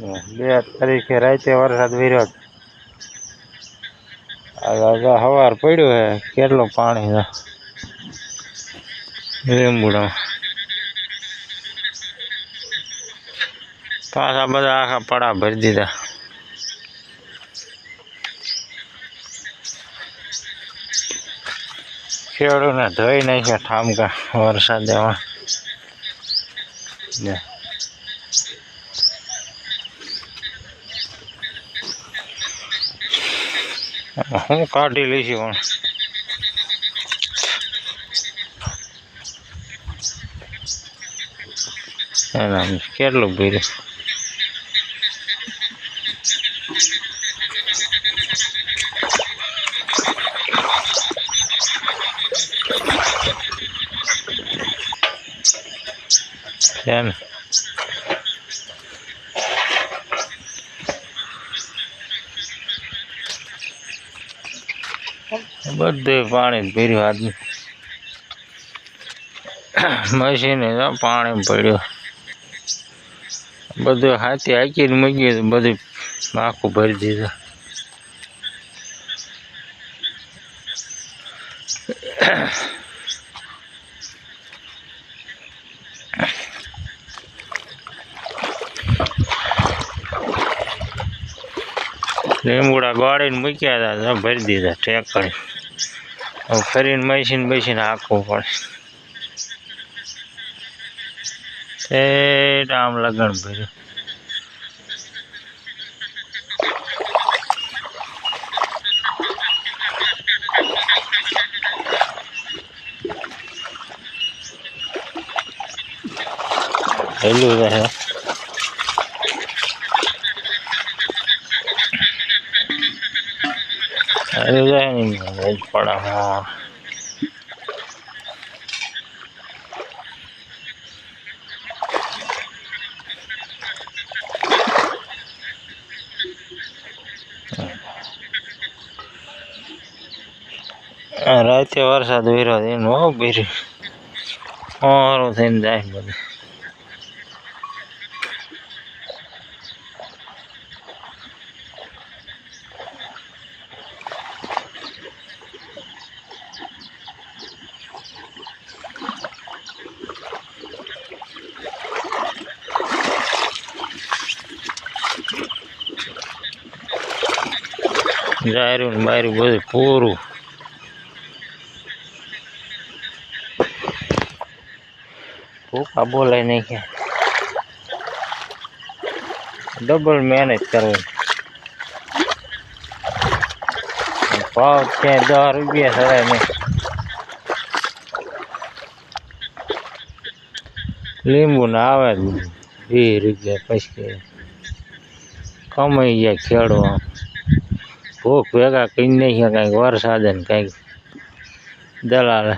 બે તારીખે રાતે વરસાદ વર્યો આજે સવાર પડ્યું હે, કેટલું પાણી લીંબુડા પાછા બધા આખા પડા ભરી દીધા. ખેડૂને ધોઈ નાખ્યા ઠામકા વરસાદમાં. ને હું કાઢી લઈશ પણ કેટલું ભર્યું? છે ને? બધે પાણી ભર્યું આદમી મશીને પાણી પડ્યો બધું હાથી હાકીને મૂક્યું બધું આખું ભરી દીધું. લીંબુડા ગાળીને મૂક્યા હતા ભરી દીધા ટેકડી ફરીને મસીને બેસીને હાંકવું પડે. એ આમ લગન ભર્યું. હેલું રહે. હેલું રહે ને જ પડા આ રાતે વરસાદ વેરો, એનું હો બેરી સારું થઈને જાય બધું. જાયરું ને બાયરું બધું પૂરું. ભૂખા બોલાય નહીં કે ડબલ મહેનત કરવી. ભાવ છે દસ રૂપિયા સડાય નહીં. લીંબુ ને આવે વીસ રૂપિયા પછી કમાઈ ગયા ખેડો ભૂખ ભેગા કરી નાખ્યા કંઈક વરસાદ ને કંઈક. દલાલે.